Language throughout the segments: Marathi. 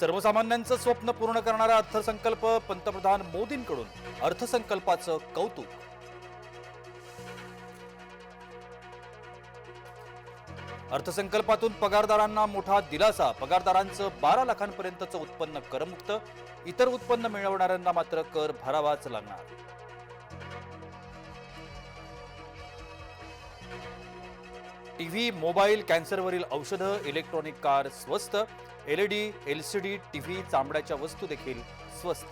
सर्वसामान्यांचं स्वप्न पूर्ण करणारा अर्थसंकल्प पंतप्रधान मोदींकडून. अर्थसंकल्पाचं कौतुक. अर्थसंकल्पातून पगारदारांना मोठा दिलासा. पगारदारांचं बारा लाखांपर्यंतचं उत्पन्न करमुक्त. इतर उत्पन्न मिळवणाऱ्यांना मात्र कर भरावाच लागणार. टीव्ही मोबाईल कॅन्सरवरील औषधं इलेक्ट्रॉनिक कार स्वस्त एलईडी एलसीडी टीव्ही चामड्याच्या वस्तू देखील स्वस्त.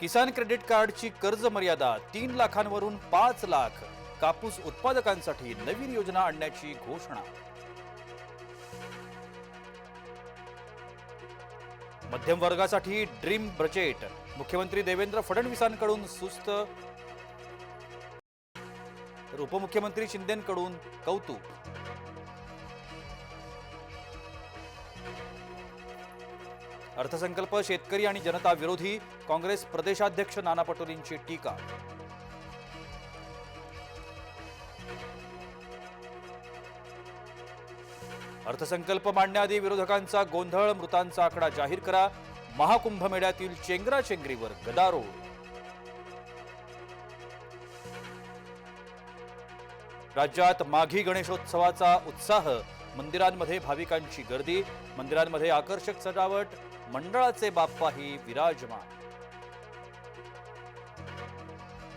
किसान क्रेडिट कार्डची कर्ज मर्यादा तीन लाखांवरून पाच लाख. कापूस उत्पादकांसाठी नवीन योजना आणण्याची घोषणा. मध्यम वर्गासाठी ड्रीम बजेट. मुख्यमंत्री देवेंद्र फडणवीसांकडून सुस्त तर उपमुख्यमंत्री शिंदेकडून कौतुक. अर्थसंकल्प शेतकरी आणि जनता विरोधी काँग्रेस प्रदेशाध्यक्ष नाना पटोलेंची टीका. अर्थसंकल्प मांडण्याआधी विरोधकांचा गोंधळ मृतांचा आकडा जाहीर करा. महाकुंभमेळ्यातील चेंगराचेंगरीवर गदारोळ. राज्यात माघी गणेशोत्सवाचा उत्साह मंदिरांमध्ये भाविकांची गर्दी मंदिरांमध्ये आकर्षक सजावट मंडळाचे बाप्पाही विराजमान.